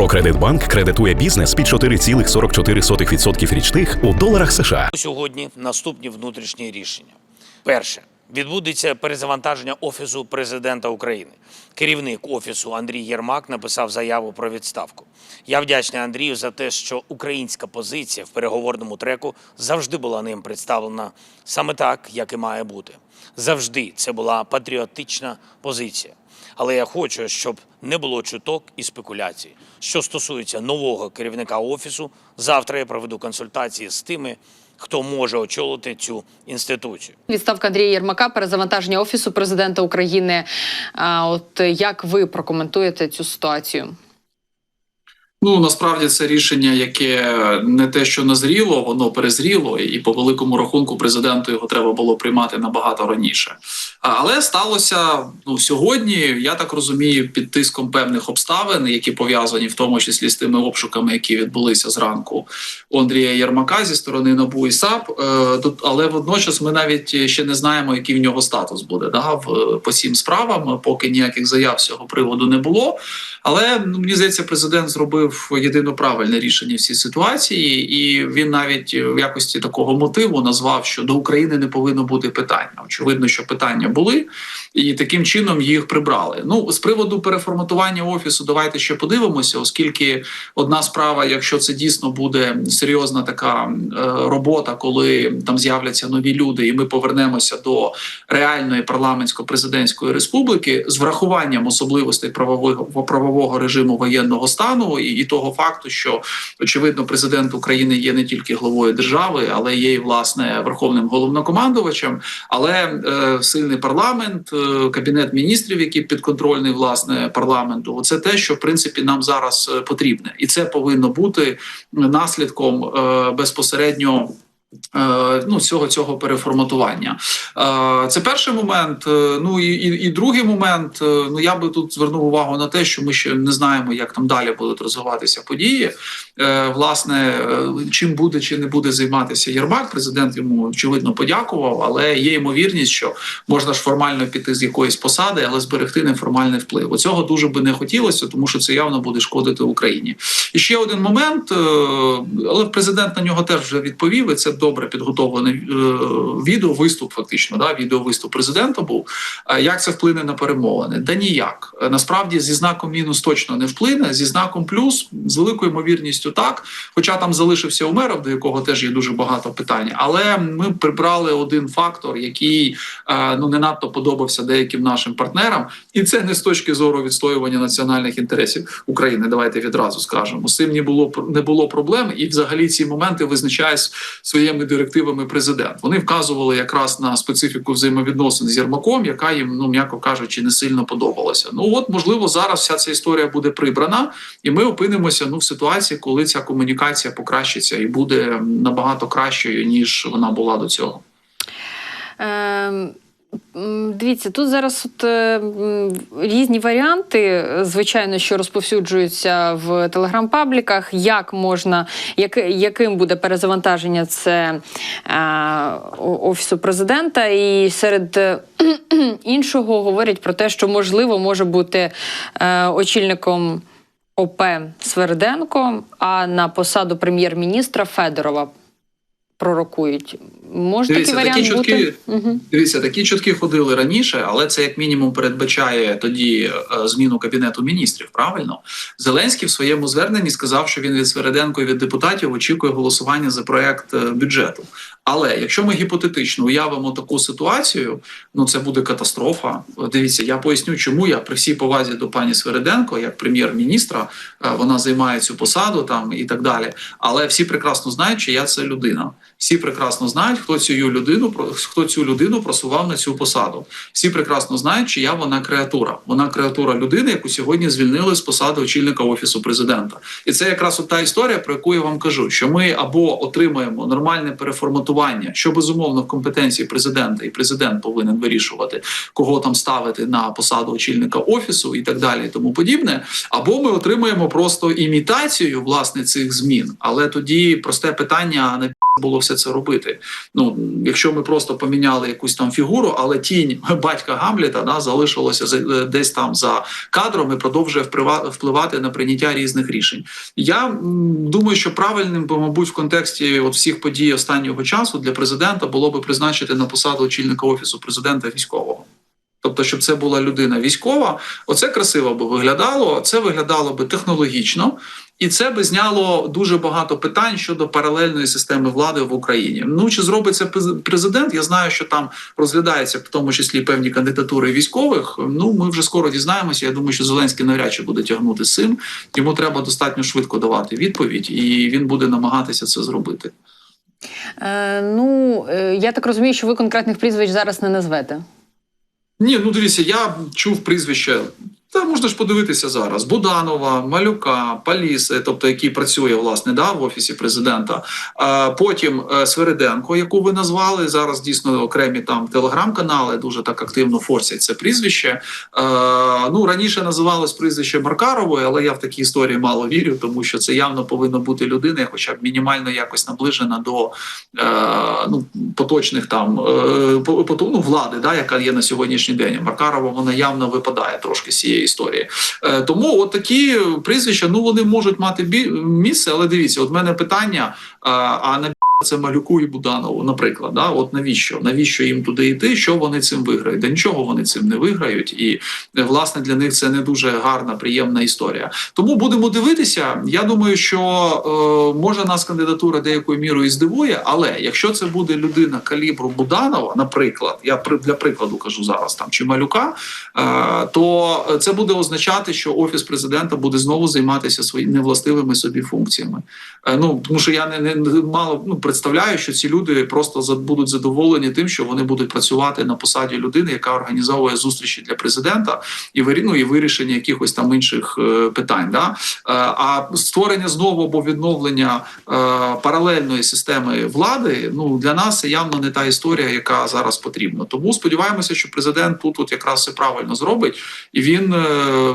Прокредитбанк кредитує бізнес під 4,44% річних у доларах США. Сьогодні наступні внутрішні рішення. Перше. Відбудеться перезавантаження Офісу президента України. Керівник Офісу Андрій Єрмак написав заяву про відставку. Я вдячний Андрію за те, що українська позиція в переговорному треку завжди була ним представлена саме так, як і має бути. Завжди це була патріотична позиція. Але я хочу, щоб не було чуток і спекуляцій. Що стосується нового керівника офісу, завтра я проведу консультації з тими, хто може очолити цю інституцію. Відставка Андрія Єрмака, перезавантаження офісу президента України. А от як ви прокоментуєте цю ситуацію? Ну насправді це рішення, яке не те, що назріло, воно перезріло, і по великому рахунку президенту його треба було приймати набагато раніше. Але сталося ну сьогодні. Я так розумію, під тиском певних обставин, які пов'язані в тому числі з тими обшуками, які відбулися зранку у Андрія Єрмака зі сторони НАБУ і САП. Е, Але водночас ми навіть ще не знаємо, який в нього статус буде да, в по цим справам, поки ніяких заяв з цього приводу не було. Але ну, мені здається, президент зробив єдино правильне рішення в цій ситуації, і він навіть в якості такого мотиву назвав, що до України не повинно бути питання. Очевидно, що питання були, і таким чином їх прибрали. Ну з приводу переформатування офісу, давайте ще подивимося, оскільки одна справа, якщо це дійсно буде серйозна така е, робота, коли там з'являться нові люди, і ми повернемося до реальної парламентсько-президентської республіки з врахуванням особливостей правового правового режиму воєнного стану і, і того факту, що очевидно президент України є не тільки главою держави, але є і власне верховним головнокомандувачем. Але е, сильний парламент, е, кабінет міністрів, який підконтрольний власне парламенту, це те, що в принципі нам зараз е, потрібне, і це повинно бути наслідком е, безпосередньо. Е, Ну, цього цього переформатування. Е, Це перший момент. Е, Ну і, і, і другий момент. Ну я би тут звернув увагу на те, що ми ще не знаємо, як там далі будуть розвиватися події. Власне, чим буде чи не буде займатися Єрмак, президент йому очевидно подякував, але є ймовірність, що можна ж формально піти з якоїсь посади, але зберегти неформальний вплив. Оцього дуже би не хотілося, тому що це явно буде шкодити Україні. І ще один момент, але президент на нього теж вже відповів. І це добре підготовлене е, відео, виступ фактично. Да, відеовиступ президента був. Як це вплине на перемовини? Да ніяк. Е, Насправді зі знаком мінус точно не вплине. Зі знаком плюс з великою ймовірністю так. Хоча там залишився Умеров, до якого теж є дуже багато питань. Але ми прибрали один фактор, який е, ну не надто подобався деяким нашим партнерам, і це не з точки зору відстоювання національних інтересів України. Давайте відразу скажемо. З цим не було не було проблем, і взагалі ці моменти визначає с- своїми директивами президент. Вони вказували якраз на специфіку взаємовідносин з Єрмаком, яка їм, ну м'яко кажучи, не сильно подобалася. Ну от можливо, зараз вся ця історія буде прибрана, і ми опинимося ну в ситуації, коли ця комунікація покращиться і буде набагато кращою ніж вона була до цього. М, Дивіться, тут зараз от, е, різні варіанти, звичайно, що розповсюджуються в телеграм-пабліках. Як можна, як, яким буде перезавантаження це е, офісу президента, і серед е, іншого говорять про те, що можливо може бути е, очільником ОП Сверденко, а на посаду прем'єр-міністра Федорова пророкують. Може такий Дивіться, варіант такі чутки? Угу. Дивіться, такі чутки ходили раніше, але це як мінімум передбачає тоді е, зміну кабінету міністрів. Правильно, Зеленський в своєму зверненні сказав, що він від Свереденко і від депутатів очікує голосування за проект е, бюджету. Але якщо ми гіпотетично уявимо таку ситуацію, ну це буде катастрофа. Дивіться, я поясню, чому я при всій повазі до пані Свереденко, як прем'єр-міністра, е, вона займає цю посаду там і так далі. Але всі прекрасно знають, чия це людина. Всі прекрасно знають, хто цю людину хто цю людину просував на цю посаду. Всі прекрасно знають, чия вона креатура. Вона креатура людини, яку сьогодні звільнили з посади очільника офісу президента. І це якраз от та історія, про яку я вам кажу, що ми або отримаємо нормальне переформатування, що безумовно в компетенції президента, і президент повинен вирішувати, кого там ставити на посаду очільника офісу і так далі, і тому подібне. Або ми отримаємо просто імітацію власне цих змін. Але тоді просте питання: на було все це робити. Ну якщо ми просто поміняли якусь там фігуру, але тінь батька Гамліта да, залишилося за- десь там за кадром і продовжує впливати на прийняття різних рішень. Я думаю, що правильним би, мабуть, в контексті от всіх подій останнього часу для президента було би призначити на посаду очільника офісу президента військового. Тобто, щоб це була людина військова, оце красиво би виглядало, це виглядало би технологічно, і це би зняло дуже багато питань щодо паралельної системи влади в Україні. Ну чи зробить це през- президент? Я знаю, що там розглядаються в тому числі певні кандидатури військових. Ну ми вже скоро дізнаємося. Я думаю, що Зеленський навряд чи буде тягнути з цим. Йому треба достатньо швидко давати відповідь, і він буде намагатися це зробити. Е, ну, е, я так розумію, що ви конкретних прізвищ зараз не назвете. Ні, ну дивіться, я чув прізвище. Та можна ж подивитися зараз: Буданова, Малюка, Паліси, тобто який працює власне да, в офісі президента. Потім е, Свериденко, яку ви назвали зараз. Дійсно окремі там телеграм-канали дуже так активно форсять це прізвище. Е, ну раніше називалось прізвище Маркарової, але я в такі історії мало вірю, тому що це явно повинна бути людина, хоча б мінімально якось наближена до е, ну поточних там е, ну, влади, да, яка є на сьогоднішній день. Маркарова вона явно випадає трошки з історії. Е, тому от такі прізвища, ну вони можуть мати місце, але дивіться, от мене питання: а на це Малюку і Буданову, наприклад, да, от навіщо? Навіщо їм туди йти? Що вони цим виграють? Да нічого вони цим не виграють, і е, власне для них це не дуже гарна, приємна історія. Тому будемо дивитися. Я думаю, що е, може нас кандидатура деякою мірою і здивує, але якщо це буде людина калібру Буданова, наприклад, я для прикладу кажу зараз там чи малюка, е, то це буде означати, що офіс президента буде знову займатися своїми невластивими собі функціями. Е, ну тому що я не, не, мало ну представляю, що ці люди просто будуть задоволені тим, що вони будуть працювати на посаді людини, яка організовує зустрічі для президента і ну, і вирішення якихось там інших е, питань. Да? Е, а створення знову або відновлення е, паралельної системи влади ну для нас явно не та історія, яка зараз потрібна. Тому сподіваємося, що президент тут от якраз все правильно зробить, і він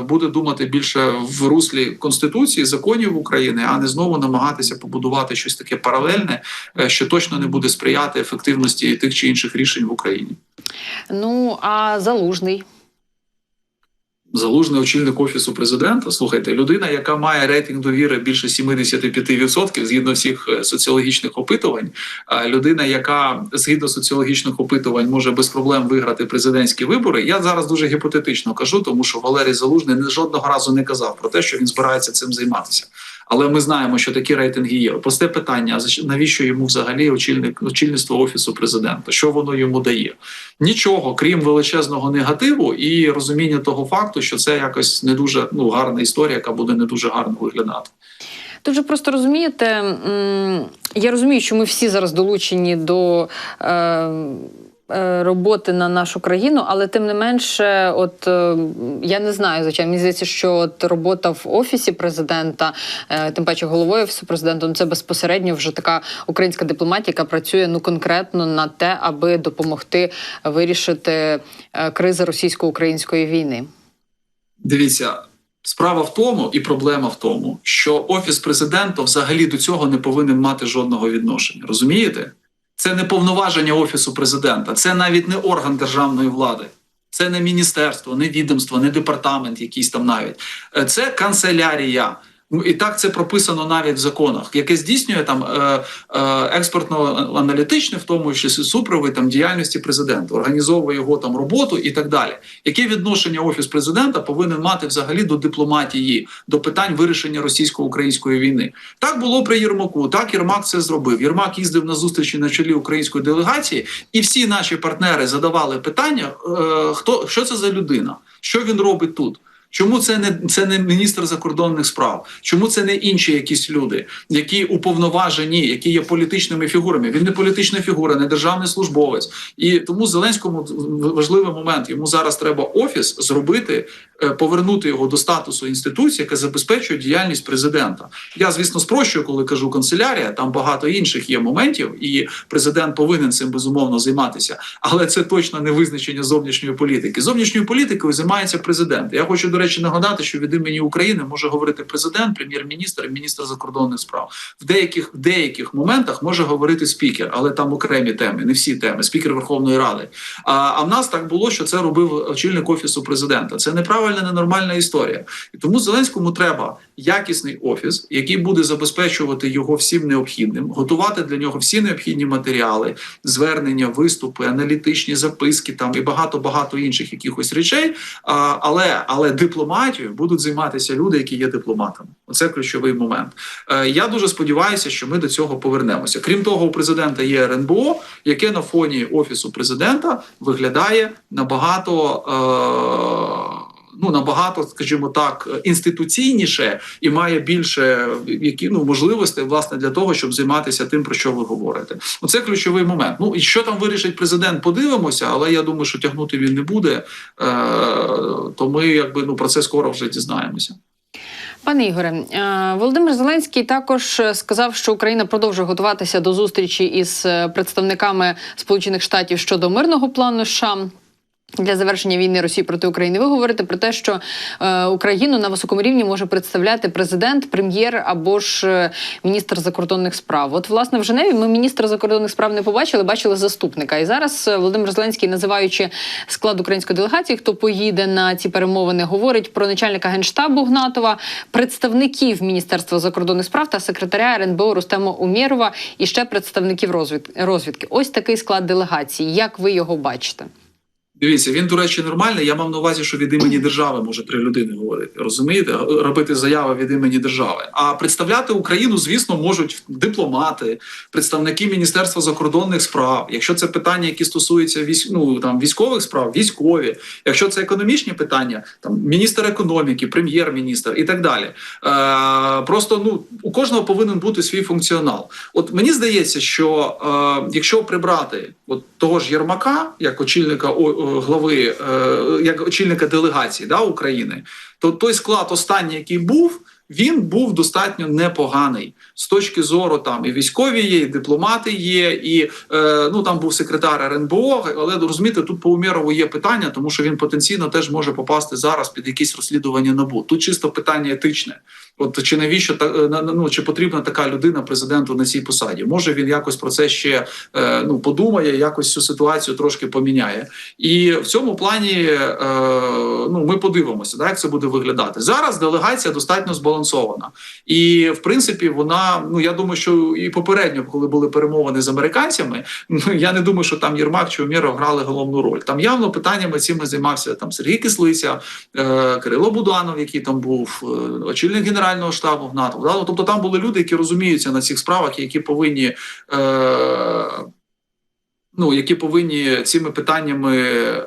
буде думати більше в руслі конституції, законів України, а не знову намагатися побудувати щось таке паралельне, що точно не буде сприяти ефективності тих чи інших рішень в Україні. Ну, а залужний. Залужний очільник офісу президента. Слухайте, людина, яка має рейтинг довіри більше 75% згідно всіх е, соціологічних опитувань. Людина, яка згідно соціологічних опитувань може без проблем виграти президентські вибори. Я зараз дуже гіпотетично кажу, тому що Валерій Залужний жодного разу не казав про те, що він збирається цим займатися. Але ми знаємо, що такі рейтинги є. Просте питання: навіщо йому взагалі очільник очільництво офісу президента? Що воно йому дає? Нічого, крім величезного негативу і розуміння того факту, що це якось не дуже ну гарна історія, яка буде не дуже гарно виглядати. Тут же просто розумієте, я розумію, що ми всі зараз долучені до. Е, Роботи на нашу країну, але тим не менше, от е, я не знаю, звичайно, мені здається, що от робота в офісі президента, е, тим паче головою офісу президента, ну це безпосередньо вже така українська дипломатія, яка працює ну конкретно на те, аби допомогти вирішити е, кризи російсько-української війни. Дивіться, справа в тому, і проблема в тому, що офіс президента взагалі до цього не повинен мати жодного відношення. Розумієте? Це не повноваження офісу президента, це навіть не орган державної влади. Це не міністерство, не відомство, не департамент, якийсь там навіть Е, це канцелярія. Ну, І так це прописано навіть в законах, яке здійснює там е, е, експертно-аналітичне, в тому числі супровід там діяльності президента, організовує його там роботу і так далі. Яке відношення офіс президента повинен мати взагалі до дипломатії, до питань вирішення російсько-української війни? Так було при Єрмаку. Так Єрмак це зробив. Єрмак їздив на зустрічі на чолі української делегації, і всі наші партнери задавали питання: е, хто що це за людина, що він робить тут. Чому це не це не міністр закордонних справ? Чому це не інші якісь люди, які уповноважені, які є політичними фігурами? Він не політична фігура, не державний службовець. І тому Зеленському важливий момент. Йому зараз треба офіс зробити, е, повернути його до статусу інституції, яка забезпечує діяльність президента. Я звісно спрощую, коли кажу канцелярія. Там багато інших є моментів, і президент повинен цим безумовно займатися. Але це точно не визначення зовнішньої політики. Зовнішньою політикою займається президент. Я хочу до речі, нагадати, що від імені України може говорити президент, прем'єр-міністр і міністр закордонних справ. В деяких в деяких моментах може говорити спікер, але там окремі теми, не всі теми. Спікер Верховної Ради. А, а в нас так було, що це робив очільник офісу президента. Це неправильна, ненормальна історія. І тому Зеленському треба якісний офіс, який буде забезпечувати його всім необхідним, готувати для нього всі необхідні матеріали, звернення, виступи, аналітичні записки там і багато багато інших якихось речей. Але але дипломатією будуть займатися люди, які є дипломатами. Оце ключовий момент. Е, я дуже сподіваюся, що ми до цього повернемося. Крім того, у президента є РНБО, яке на фоні офісу президента виглядає набагато. Е, Ну, набагато, скажімо так, інституційніше і має більше які ну можливостей власне для того, щоб займатися тим, про що ви говорите. Оце ключовий момент. Ну і що там вирішить президент, подивимося, але я думаю, що тягнути він не буде. Е, то ми якби ну про це скоро вже дізнаємося. Пане Ігоре, е, Володимир Зеленський також сказав, що Україна продовжує готуватися до зустрічі із е, представниками Сполучених Штатів щодо мирного плану США. Для завершення війни Росії проти України ви говорите про те, що е, Україну на високому рівні може представляти президент, прем'єр або ж е, міністр закордонних справ. От власне в Женеві ми міністра закордонних справ не побачили, бачили заступника. І зараз е, Володимир Зеленський, називаючи склад української делегації, хто поїде на ці перемовини, говорить про начальника генштабу Гнатова, представників Міністерства закордонних справ та секретаря РНБО Рустема Умєрова і ще представників розвід... розвідки. Ось такий склад делегації. Як ви його бачите? Дивіться, він, до речі, нормальний. Я мав на увазі, що від імені держави може три людини говорити. Розумієте, робити заяви від імені держави. А представляти Україну, звісно, можуть дипломати, представники Міністерства закордонних справ. Якщо це питання, які стосуються військ... ну, там військових справ, військові. Якщо це економічні питання, там міністр економіки, прем'єр-міністр і так далі. Е, Просто ну у кожного повинен бути свій функціонал. От мені здається, що е, якщо прибрати от того ж Єрмака як очільника глави, е, як очільника делегації да, України, то той склад останній, який був, він був достатньо непоганий з точки зору там і військові є, і дипломати є, і е, ну там був секретар РНБО. Але розумієте, тут по Умєрову є питання, тому що він потенційно теж може попасти зараз під якісь розслідування набу. Тут чисто питання етичне. От чи навіщо та ну чи потрібна така людина президенту на цій посаді? Може він якось про це ще е, ну подумає, якось цю ситуацію трошки поміняє. І в цьому плані е, ну ми подивимося, да, як це буде виглядати. Зараз делегація достатньо збалансована, і в принципі вона ну я думаю, що і попередньо, коли були перемовини з американцями, ну я не думаю, що там Єрмак чи Умєров грали головну роль. Там явно питаннями цими займався там Сергій Кислиця, е, Кирило Буданов, який там був е, очільник генерального штабу НАТО. Да? Тобто там були люди, які розуміються на цих справах, які повинні. Е- Ну, які повинні цими питаннями е,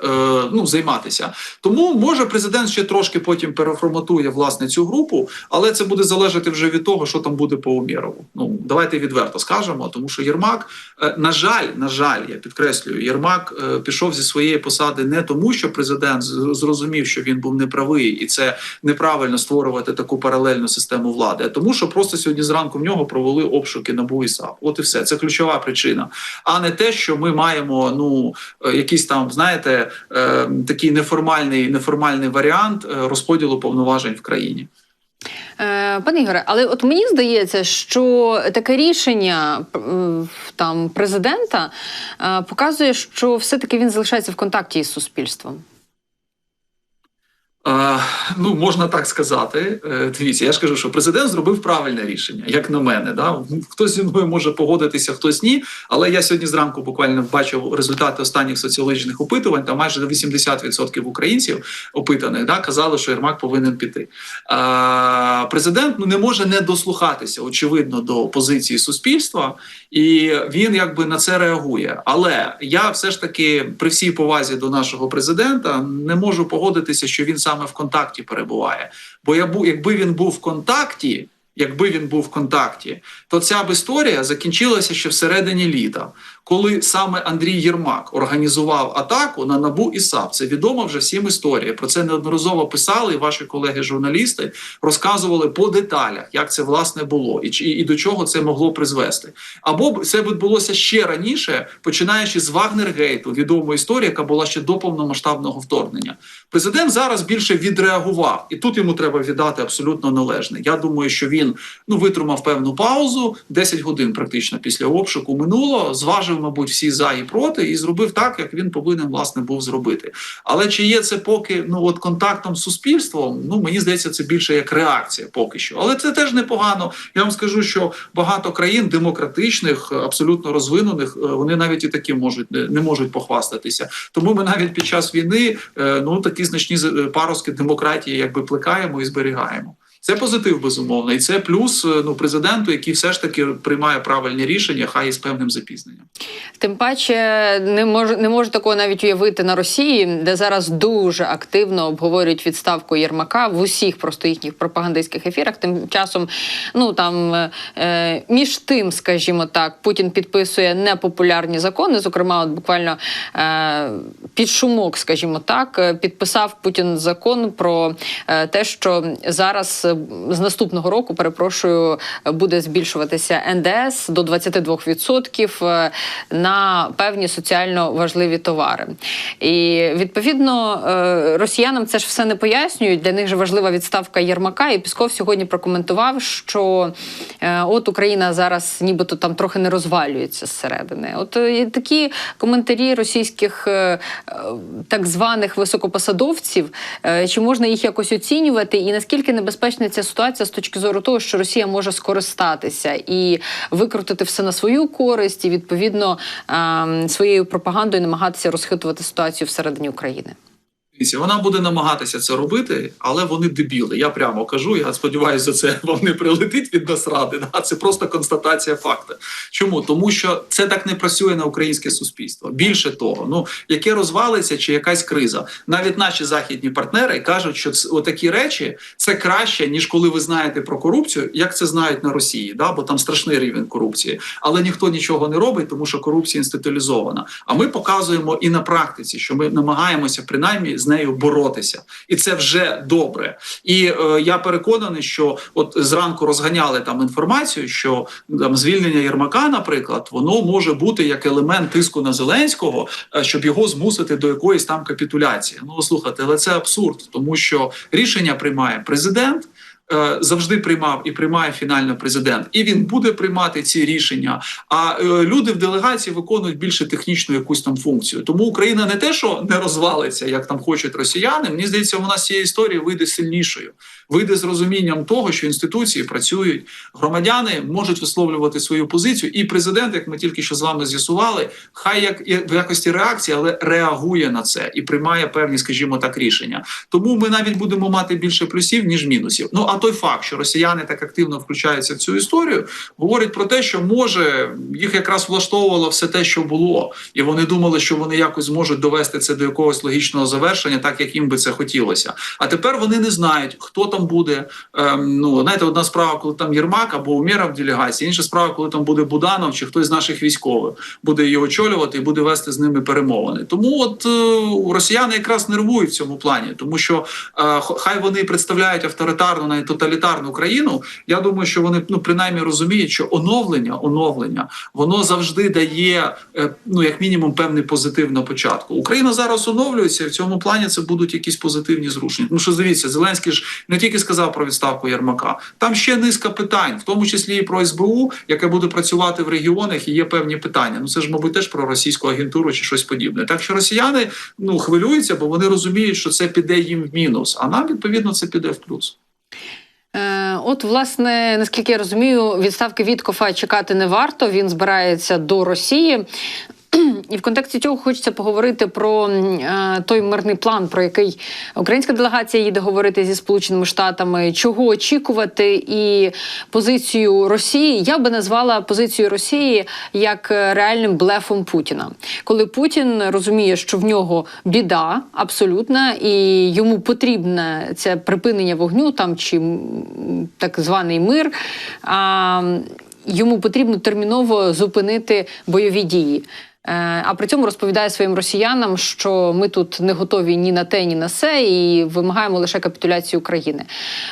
ну займатися, тому може президент ще трошки потім переформатує власне цю групу, але це буде залежати вже від того, що там буде по Умєрову. Ну давайте відверто скажемо, тому що Єрмак, е, на жаль, на жаль, я підкреслюю, Єрмак е, пішов зі своєї посади не тому, що президент зрозумів, що він був неправий, і це неправильно створювати таку паралельну систему влади, а тому, що просто сьогодні зранку в нього провели обшуки НАБУ і. От і все це ключова причина, а не те, що ми маємо ну якийсь там, знаєте, е, такий неформальний неформальний варіант е, розподілу повноважень в країні. Е, пане Ігоре, але от мені здається, що таке рішення там президента показує, що все-таки він залишається в контакті із суспільством. А, ну, можна так сказати. Е, дивіться, я ж кажу, що президент зробив правильне рішення, як на мене. Да? Хтось зі мною може погодитися, хтось ні. Але я сьогодні зранку буквально бачив результати останніх соціологічних опитувань. Там майже 80% українців опитаних да, казали, що Єрмак повинен піти. А, Президент ну не може не дослухатися, очевидно, до позиції суспільства, і він якби на це реагує. Але я все ж таки при всій повазі до нашого президента не можу погодитися, що він саме в контакті перебуває. Бо я якби він був в контакті. якби він був в контакті, то ця б історія закінчилася ще всередині літа, коли саме Андрій Єрмак організував атаку на набу і САП. Це відома вже всім історія. Про це неодноразово писали і ваші колеги-журналісти розказували по деталях, як це власне було, і чи і до чого це могло призвести. Або це відбулося ще раніше, починаючи з Вагнергейту, відома історія, яка була ще до повномасштабного вторгнення. Президент зараз більше відреагував, і тут йому треба віддати абсолютно належне. Я думаю, що він ну витримав певну паузу, 10 годин практично після обшуку минуло, зважив, мабуть, всі за і проти, і зробив так, як він повинен власне був зробити. Але чи є це поки ну от контактом з суспільством? Ну мені здається, це більше як реакція поки що. Але це теж непогано. Я вам скажу, що багато країн демократичних, абсолютно розвинених, е, вони навіть і такі можуть не, можуть похвастатися. Тому ми навіть під час війни е, ну такі значні е, демократії, якби плекаємо і зберігаємо. Це позитив, безумовно, і це плюс е, ну президенту, який все ж таки приймає правильні рішення, хай і з певним запізненням. Тим паче не можу не можу такого навіть уявити на Росії, де зараз дуже активно обговорюють відставку Єрмака в усіх просто їхніх пропагандистських ефірах. Тим часом, ну там е, між тим, скажімо так, Путін підписує непопулярні закони. Зокрема, от буквально е, під шумок, скажімо так, е, підписав Путін закон про е, те, що зараз з наступного року, перепрошую, буде збільшуватися НДС до 22% е, на певні соціально важливі товари. І відповідно е, росіянам це ж все не пояснюють. Для них же важлива відставка Єрмака. І Пісков сьогодні прокоментував, що е, от Україна зараз нібито там трохи не розвалюється зсередини. От такі коментарі російських так званих високопосадовців, чи можна їх якось оцінювати, і наскільки небезпечна ця ситуація з точки зору того, що Росія може скористатися і викрутити все на свою користь, і відповідно ем, своєю пропагандою намагатися розхитувати ситуацію всередині України. Вона буде намагатися це робити, але вони дебіли. Я прямо кажу. Я сподіваюся, це вам не прилетить від нас ради. Да? Це просто констатація факту. Чому? Тому що це так не працює на українське суспільство. Більше того, ну яке розвалиться чи якась криза. Навіть наші західні партнери кажуть, що ц- отакі речі це краще, ніж коли ви знаєте про корупцію, як це знають на Росії, да? бо там страшний рівень корупції. Але ніхто нічого не робить, тому що корупція інституалізована. А ми показуємо і на практиці, що ми намагаємося принаймні нею боротися, і це вже добре. І е, я переконаний, що от зранку розганяли там інформацію, що там звільнення Єрмака, наприклад, воно може бути як елемент тиску на Зеленського, е, щоб його змусити до якоїсь там капітуляції. Ну слухайте, але це абсурд, тому що рішення приймає президент. Е, Завжди приймав і приймає фінально президент, і він буде приймати ці рішення. А е, люди в делегації виконують більше технічну якусь там функцію. Тому Україна не те, що не розвалиться, як там хочуть росіяни. Мені здається, вона з цієї історії вийде сильнішою, вийде з розумінням того, що інституції працюють, громадяни можуть висловлювати свою позицію. І президент, як ми тільки що з вами з'ясували, хай як в якості реакції, але реагує на це і приймає певні, скажімо так, рішення. Тому ми навіть будемо мати більше плюсів ніж мінусів. Ну а той факт, що росіяни так активно включаються в цю історію, говорить про те, що може їх якраз влаштовувало все те, що було, і вони думали, що вони якось зможуть довести це до якогось логічного завершення, так як їм би це хотілося. А тепер вони не знають, хто там буде. Ем, ну знаєте, одна справа, коли там Єрмак або Умєров в делегації, інша справа, коли там буде Буданов чи хтось з наших військових буде її очолювати і буде вести з ними перемовини. Тому от е, росіяни якраз нервують в цьому плані, тому що е, хай вони представляють авторитарну, навіть тоталітарну країну. Я думаю, що вони ну принаймні розуміють, що оновлення, оновлення, воно завжди дає е, ну як мінімум певний позитив на початку. Україна зараз оновлюється, і в цьому плані це будуть якісь позитивні зрушення. Ну що дивіться, Зеленський ж не тільки сказав про відставку Єрмака, там ще низка питань, в тому числі і про СБУ, яке буде працювати в регіонах, і є певні питання. Ну це ж, мабуть, теж про російську агентуру чи щось подібне. Так що росіяни ну хвилюються, бо вони розуміють, що це піде їм в мінус, а нам відповідно це піде в плюс. Е, От, власне, наскільки я розумію, відставки Віткофа чекати не варто. Він збирається до Росії. І в контексті цього хочеться поговорити про е, той мирний план, про який українська делегація їде говорити зі Сполученими Штатами, чого очікувати, і позицію Росії. Я би назвала позицію Росії як е, реальним блефом Путіна, коли Путін розуміє, що в нього біда абсолютна, і йому потрібне це припинення вогню там чи так званий мир. А, йому потрібно терміново зупинити бойові дії. Е, А при цьому розповідає своїм росіянам, що ми тут не готові ні на те, ні на се, і вимагаємо лише капітуляції України.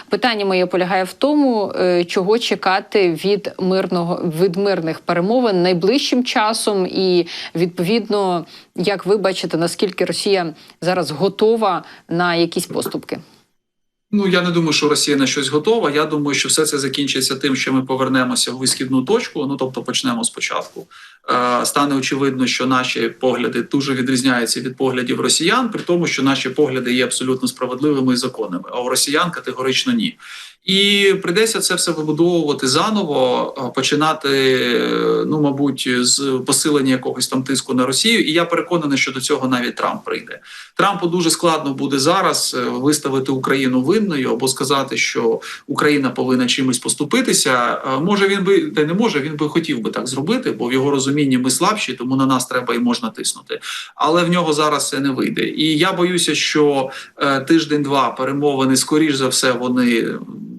Питання моє полягає в тому, е, чого чекати від мирного від мирних перемовин найближчим часом, і відповідно, як ви бачите, наскільки Росія зараз готова на якісь поступки. Ну я не думаю, що Росія на щось готова. Я думаю, що все це закінчиться тим, що ми повернемося в висхідну точку. Ну тобто почнемо спочатку. Е, стане очевидно, що наші погляди дуже відрізняються від поглядів росіян, при тому, що наші погляди є абсолютно справедливими і законними, а у росіян категорично ні. І прийдеться це все вибудовувати заново, е, починати, е, ну мабуть, з посилення якогось там тиску на Росію. І я переконаний, що до цього навіть Трамп прийде. Трампу дуже складно буде зараз е, виставити Україну винною або сказати, що Україна повинна чимось поступитися. Може він би та не може, він би хотів би так зробити, бо в його розумінні ми слабші, тому на нас треба і можна тиснути. Але в нього зараз це не вийде. І я боюся, що тиждень-два перемовини, скоріш за все, вони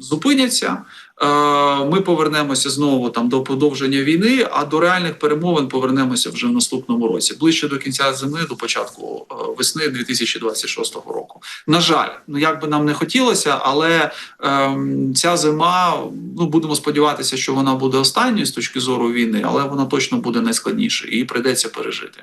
зупиняться. Е, Ми повернемося знову там до подовження війни, а до реальних перемовин повернемося вже в наступному році, ближче до кінця зими, до початку е, весни 2026 року. На жаль, ну як би нам не хотілося, але ем, ця зима, ну будемо сподіватися, що вона буде останньою з точки зору війни, але вона точно буде найскладніше і прийдеться пережити.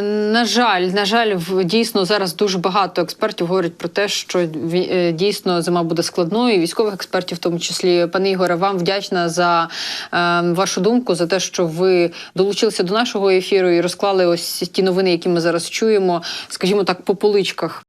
На жаль, на жаль, дійсно зараз дуже багато експертів говорять про те, що е, дійсно зима буде складною, військових експертів, в тому числі. Пане Ігоре, вам вдячна за е, вашу думку, за те, що ви долучилися до нашого ефіру і розклали ось ті новини, які ми зараз чуємо, скажімо так, по поличках.